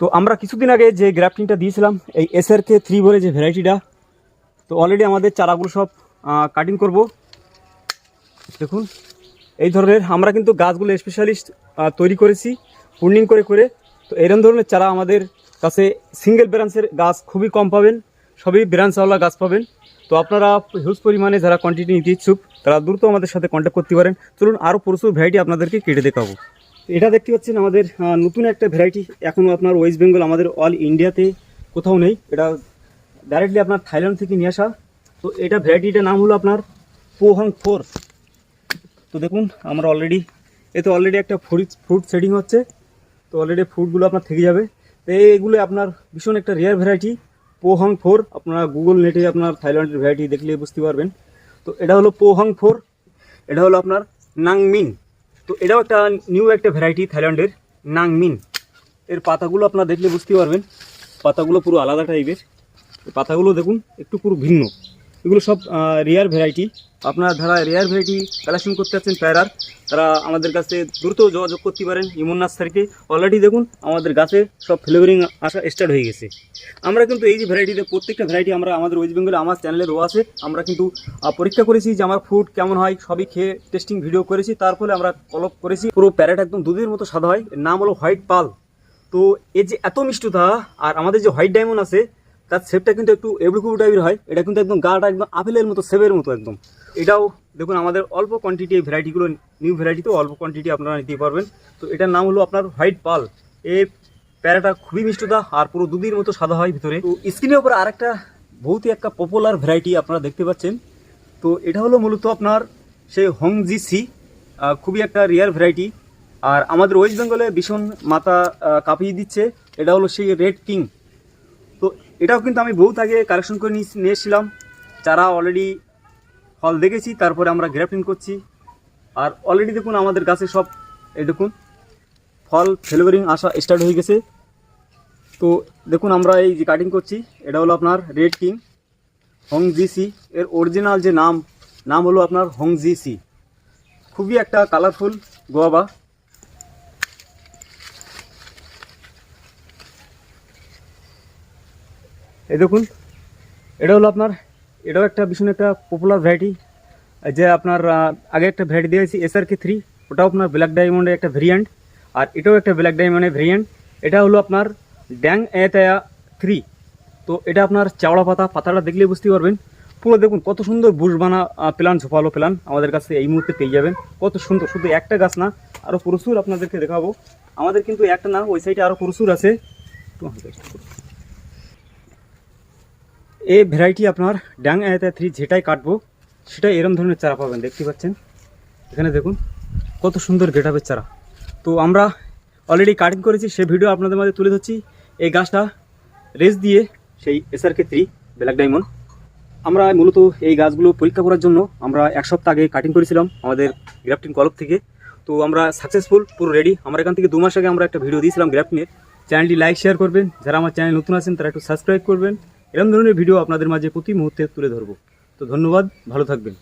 তো আমরা কিছুদিন আগে যে গ্রাফটিংটা দিয়েছিলাম, এই এসআর কে থ্রি বলে যে ভ্যারাইটিটা তো অলরেডি আমাদের চারাগুলো সব কাটিং করব। দেখুন, এই ধরনের আমরা কিন্তু গাছগুলো স্পেশালিস্ট তৈরি করেছি পূর্ণিং করে করে। তো এরকম ধরনের চারা আমাদের কাছে সিঙ্গেল ব্রাঞ্চের গাছ খুবই কম পাবেন, সবই ব্রাঞ্চওয়ালা গাছ পাবেন। তো আপনারা হিউজ পরিমাণে যারা কোয়ান্টিটি নিতে ইচ্ছুক, তারা দ্রুত আমাদের সাথে কন্ট্যাক্ট করতে পারেন। চলুন আরও প্রচুর ভ্যারাইটি আপনাদেরকে কেটে দেখাবো। এটা দেখতে পাচ্ছেন আমাদের নতুন একটা ভ্যারাইটি এখনও আপনার ওয়েস্ট বেঙ্গল আমাদের অল ইন্ডিয়াতে কোথাও নেই। এটা ডাইরেক্টলি আপনার থাইল্যান্ড থেকে নিয়ে আসা। তো এটা ভ্যারাইটিটার নাম হলো আপনার পোহং ফোর তো দেখুন, আমরা অলরেডি এতে অলরেডি একটা ফ্রুট ফ্রুট সেটিং হচ্ছে। তো অলরেডি ফ্রুটগুলো আপনার থেকে যাবে। তো এইগুলো আপনার ভীষণ একটা রেয়ার ভ্যারাইটি পোহং ফোর আপনারা গুগল নেটে আপনার থাইল্যান্ডের ভ্যারাইটি দেখলে বুঝতে পারবেন। তো এটা হলো পোহং ফোর এটা হলো আপনার নাংমিন তো এটাও একটা নিউ একটা ভ্যারাইটি থাইল্যান্ডের নাংমিন এর পাতাগুলো আপনারা দেখলে বুঝতে পারবেন। পাতাগুলো পুরো আলাদা টাইপের পাতাগুলো দেখুন, একটু পুরো ভিন্ন। এগুলো সব রেয়ার ভ্যারাইটি আপনারা যারা রেয়ার ভ্যারাইটি কালেকশন করতে চাচ্ছেন প্যারার তারা আমাদের কাছে দ্রুত যোগাযোগ করতে পারেন ইমন নার্সারিতে অলরেডি দেখুন, আমাদের গাছে সব ফ্লেভারিং আসা স্টার্ট হয়ে গেছে। আমরা কিন্তু এই যে ভ্যারাইটিতে প্রত্যেকটা ভ্যারাইটি আমরা আমাদের ওয়েস্ট বেঙ্গলে আমার চ্যানেলে দেওয়া আছে আমরা কিন্তু পরীক্ষা করেছি যে আমার ফুড কেমন হয়, সবই খেয়ে টেস্টিং ভিডিও করেছি। তারপরে আমরা কলপ করেছি। পুরো প্যারেট একদম দুধের মতো সাদা হয়। এর নাম হলো হোয়াইট পাল তো এই যে এত মিষ্টতা, আর আমাদের যে হোয়াইট ডায়মন্ড আছে তার শেপটা কিন্তু একটু এবড়ুকুবু টাইপের হয়। এটা কিন্তু একদম গাটা একদম আপেলের মতো সেবের মতো একদম। এটাও দেখুন, আমাদের অল্প কোয়ান্টিটি এই ভ্যারাইটিগুলো নিউ ভ্যারাইটিতেও অল্প কোয়ান্টিটি আপনারা নিতে পারবেন। তো এটার নাম হলো আপনার হোয়াইট পাল এই প্যারাটা খুবই মিষ্টতা আর পুরো দুধের মতো সাদা হয় ভিতরে। তো স্ক্রিনের উপর আরেকটা বহুতই একটা পপুলার ভ্যারাইটি আপনারা দেখতে পাচ্ছেন। তো এটা হলো মূলত আপনার সেই হংজি সি খুবই একটা রেয়ার ভ্যারাইটি আর আমাদের ওয়েস্ট বেঙ্গলে ভীষণ মাথা কাঁপিয়ে দিচ্ছে। এটা হলো সেই রেড কিং তো এটাও কিন্তু আমি বহুত আগে কালেকশন করে নিয়ে নিয়ে এসেছিলাম চারা অলরেডি ফল দেখেছি, তারপরে আমরা গ্রাফটিং করছি। আর অলরেডি দেখুন আমাদের গাছে সব, এই দেখুন ফল ফ্লেভারিং আসা স্টার্ট হয়ে গেছে। তো দেখুন আমরা এই যে কাটিং করছি, এটা হলো আপনার রেড কিং হং সি এর অরিজিনাল যে নাম নাম হলো আপনার হং সি খুবই একটা কালারফুল গোয়াবা। এই দেখুন এটা হলো আপনার, এটাও একটা ভীষণ একটা পপুলার ভ্যারাইটি যে আপনার আগে একটা ভ্যারাইটি দিয়েছি এসআর কে থ্রি ওটাও আপনার ব্ল্যাক ডায়মন্ডের একটা ভেরিয়েন্ট আর এটাও একটা ব্ল্যাক ডায়মন্ডের ভেরিয়েন্ট এটা হলো আপনার ড্যাং এতায়া থ্রি তো এটা আপনার চাওড়া পাতা, পাতাটা দেখলে বুঝতে পারবেন। পুরো দেখুন, কত সুন্দর বুশবানা প্ল্যান ঝোপালো প্ল্যান আমাদের কাছে এই মুহূর্তে পেয়ে যাবেন। কত সুন্দর, শুধু একটা গাছ না আরও প্রচুর আপনাদেরকে দেখাবো। আমাদের কিন্তু একটা না, ওই সাইডে আরও প্রচুর আছে। এই ভ্যারাইটি আপনার ড্যাং আয়তা থ্রি যেটাই কাটবো, সেটাই এরম ধরনের চারা পাবেন, দেখতে পাচ্ছেন? এখানে দেখুন, কত সুন্দর গেটাপের চারা। তো আমরা অলরেডি কাটিং করেছি, সে ভিডিও আপনাদের মাঝে তুলে ধরছি। এই গাছটা রেস দিয়ে সেই এসআরকে থ্রি ব্ল্যাক ডায়মন্ড আমরা মূলত এই গাছগুলো পরীক্ষা করার জন্য আমরা এক সপ্তাহ আগে কাটিং করেছিলাম আমাদের গ্রাফটিং কলপ থেকে। তো আমরা সাকসেসফুল পুরো রেডি আমরা এখান থেকে দু মাস আগে আমরা একটা ভিডিও দিয়েছিলাম গ্রাফটিংয়ের চ্যানেলটি লাইক শেয়ার করবেন। যারা আমার চ্যানেল নতুন আছেন, তারা একটু সাবস্ক্রাইব করবেন। এরকম ধরনের ভিডিও আপনাদের মাঝে প্রতি মুহূর্তে তুলে ধরবো। তো ধন্যবাদ ভালো থাকবেন।